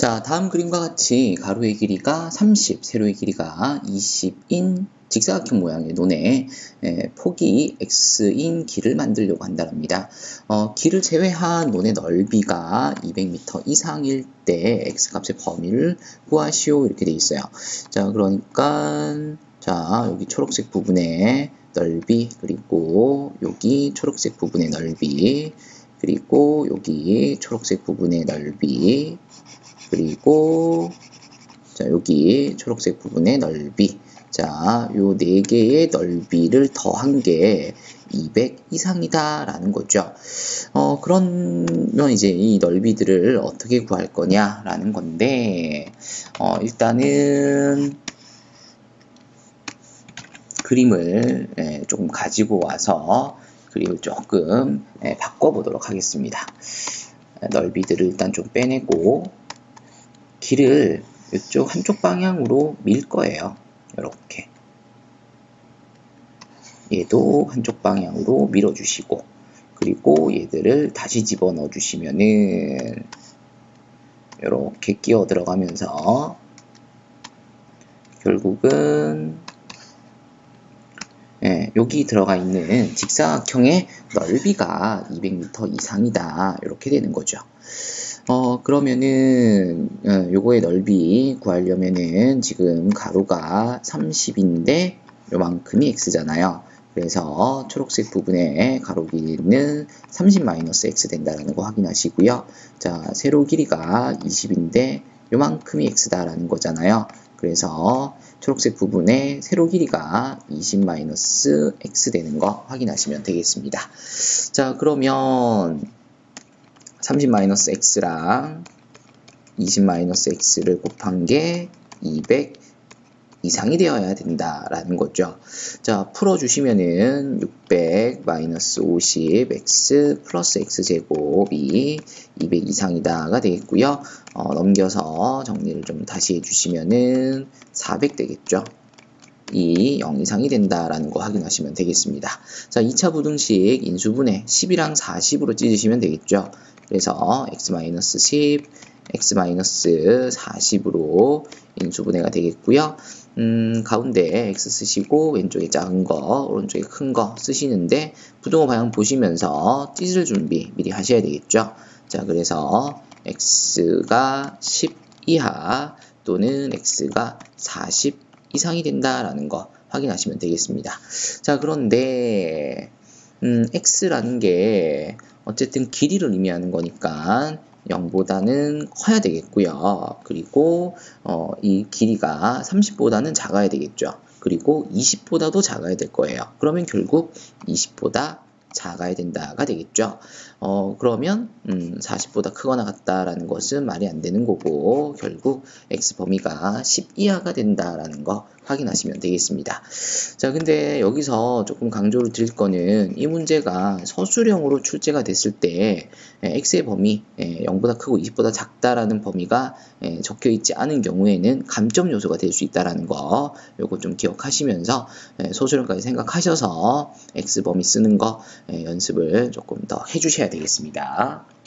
자, 다음 그림과 같이 가로의 길이가 30, 세로의 길이가 20인 직사각형 모양의 논에 에, 폭이 x인 길을 만들려고 한다랍니다. 어, 길을 제외한 논의 넓이가 200m 이상일 때 x값의 범위를 구하시오 이렇게 돼 있어요. 자, 그러니까 자, 여기 초록색 부분의 넓이 그리고 여기 초록색 부분의 넓이 그리고 여기 초록색 부분의 넓이 그리고 자 여기 초록색 부분의 넓이. 자 요 네 개의 넓이를 더한 게 200 이상이다 라는 거죠. 어 그러면 이제 이 넓이들을 어떻게 구할 거냐 라는 건데 어 일단은 그림을 예, 조금 가지고 와서 그림을 조금 예, 바꿔보도록 하겠습니다. 넓이들을 일단 좀 빼내고 길을 이쪽 한쪽 방향으로 밀 거예요. 이렇게 얘도 한쪽 방향으로 밀어주시고 그리고 얘들을 다시 집어넣어 주시면은 이렇게 끼어 들어가면서 결국은 예, 여기 들어가 있는 직사각형의 넓이가 200m 이상이다 이렇게 되는 거죠. 어, 그러면은, 어, 요거의 넓이 구하려면은 지금 가로가 30인데 요만큼이 x잖아요. 그래서 초록색 부분에 가로 길이는 30-x 된다라는 거 확인하시고요. 자, 세로 길이가 20인데 요만큼이 x다라는 거잖아요. 그래서 초록색 부분에 세로 길이가 20-x 되는 거 확인하시면 되겠습니다. 자, 그러면 30-x랑 20-x를 곱한 게 200 이상이 되어야 된다라는 거죠. 자, 풀어주시면은 600-50x 플러스 x제곱이 200 이상이다가 되겠고요. 어, 넘겨서 정리를 좀 다시 해주시면은 400 되겠죠. 이 0 이상이 된다라는 거 확인하시면 되겠습니다. 자, 2차 부등식 인수분해 10이랑 40으로 찢으시면 되겠죠. 그래서 x-10, x-40으로 인수분해가 되겠고요. 음, 가운데 x 쓰시고 왼쪽에 작은 거, 오른쪽에 큰 거 쓰시는데 부등호 방향 보시면서 찢을 준비 미리 하셔야 되겠죠. 자, 그래서 x가 10 이하 또는 x가 40 이상이 된다라는 거 확인하시면 되겠습니다. 자, 그런데 음, x라는 게 어쨌든 길이를 의미하는 거니까 0보다는 커야 되겠고요. 그리고 어, 이 길이가 30보다는 작아야 되겠죠. 그리고 20보다도 작아야 될 거예요. 그러면 결국 20보다 작아야 된다가 되겠죠. 어, 그러면 음, 40보다 크거나 같다라는 것은 말이 안 되는 거고 결국 x 범위가 10 이하가 된다라는 거 확인하시면 되겠습니다. 자, 근데 여기서 조금 강조를 드릴 거는 이 문제가 서술형으로 출제가 됐을 때 x의 범위 0보다 크고 20보다 작다라는 범위가 적혀 있지 않은 경우에는 감점 요소가 될 수 있다라는 거 요거 좀 기억하시면서 서술형까지 생각하셔서 x 범위 쓰는 거 연습을 조금 더 해주셔야 되겠습니다.